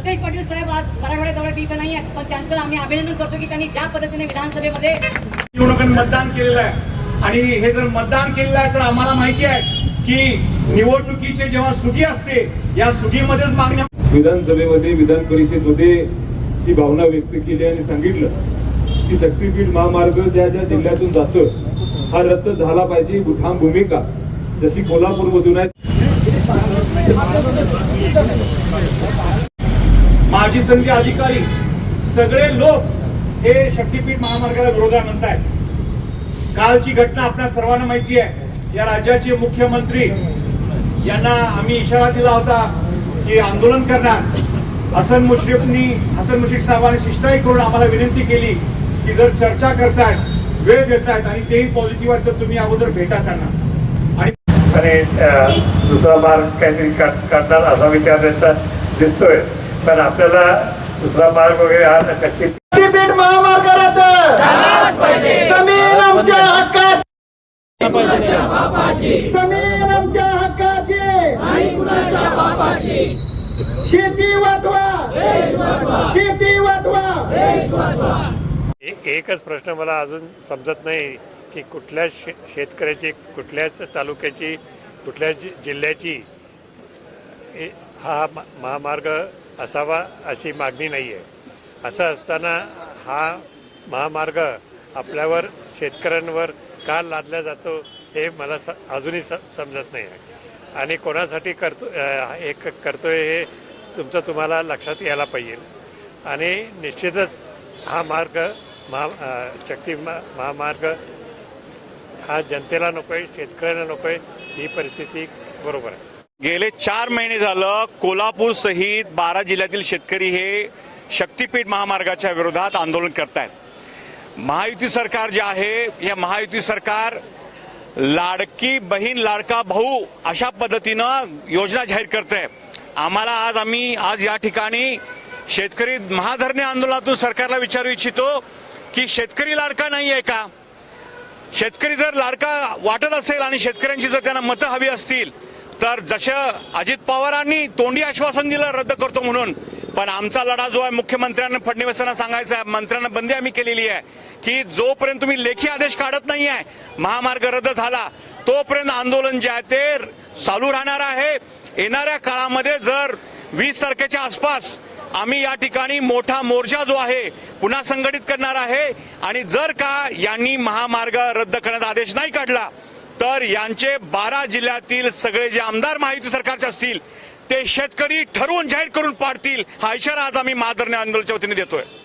Authority इथं नाही आहे पण त्यांचं आम्ही अभिनंदन करतो की त्यांनी ज्या पद्धतीने विधानसभेमध्ये निवडणुकीत मतदान केलेलं आहे. आणि हे जर मतदान केलेलं आहे तर आम्हाला माहिती आहे की निवडणुकीचे जेव्हा सुगी असते या सुगीमध्येच मागण्या विधानसभेमध्ये विधान परिषदेमध्ये ती भावना व्यक्त केली आणि सांगितलं की शक्तीपीठ महामार्ग ज्या ज्या जिल्ह्यातून जातो हा रद्द झाला पाहिजे ठाम भूमिका जशी कोल्हापूरमधून आहे. माजी संघ अधिकारी सगळे लोक हे शक्तीपीठ महामार्गाला विरोधात म्हणतायत. कालची घटना आपल्या सर्वांना माहिती आहे. या राज्याचे मुख्यमंत्री यांना आम्ही इशारा दिला होता की आंदोलन करणार. हसन मुश्रीफनी हसन मुश्रीफ साहेबांनी शिष्टाई करून आम्हाला विनंती केली की जर चर्चा करतायत वेळ देतायत आणि तेही पॉझिटिव्ह आहेत तर तुम्ही अगोदर भेटा त्यांना. आणि दुसरा मार्ग काहीतरी करणार असा विचार त्यांचा दिसतोय. पण आपल्याला दुसरा मार्ग वगैरे हा नक्की पीठ महामार्ग रद्द जमीन आमच्या हक्काची. जमीन आमच्या हक्काची. शेती वाचवा. शेती वाचवा. एक एकच प्रश्न मला अजून समजत नाही की कुठल्या शे शेतकऱ्याची कुठल्याच तालुक्याची कुठल्या जि जिल्ह्याची हा महामार्ग असावा अशी मागणी नाही आहे असं असताना हा महामार्ग आपल्यावर शेतकऱ्यांवर का लादला जातो हे मला स अजूनही स समजत नाही. आहे आणि कोणासाठी करतो एक हे करतोय हे तुमचं तुम्हाला लक्षात यायला पाहिजे. आणि निश्चितच हा मार्ग महा शक्ती महामार्ग हा जनतेला नको आहे शेतकऱ्यांना नको आहे ही परिस्थिती बरोबर आहे. गेले चार महिने झालं कोल्हापूर सहित बारा जिल्ह्यातील शेतकरी हे शक्तीपीठ महामार्गाच्या विरोधात आंदोलन करतायत. महायुती सरकार जे आहे हे महायुती सरकार लाडकी बहीण लाडका भाऊ अशा पद्धतीनं योजना जाहीर करत आहे आम्हाला आज आम्ही आज या ठिकाणी शेतकरी महाधरणे आंदोलनातून सरकारला विचारू इच्छितो की शेतकरी लाडका नाही आहे का? शेतकरी जर लाडका वाटत असेल आणि शेतकऱ्यांची जर त्यांना मतं हवी असतील तर जसं अजित पवारांनी तोंडी आश्वासन दिलं रद्द करतो म्हणून. पण आमचा लढा जो आहे मुख्यमंत्र्यांना फडणवीसांना सांगायचा आहे मंत्र्यांना बंदी आम्ही केलेली आहे की जोपर्यंत तुम्ही लेखी आदेश काढत नाही आहे महामार्ग रद्द झाला तोपर्यंत आंदोलन जे आहे ते चालू राहणार आहे. येणाऱ्या काळामध्ये जर वीस तारखेच्या आसपास आम्ही या ठिकाणी मोठा मोर्चा जो आहे पुन्हा संघटित करणार आहे आणि जर का यांनी महामार्ग रद्द करण्याचा आदेश नाही काढला तर यांचे बारा जिल्ह्यातील सगळे जे आमदार माहिती सरकारचे असतील ते शेतकरी ठरवून जाहीर करून पाडतील हा इशारा आज आम्ही महाधरणे आंदोलनाच्या वतीने देतोय.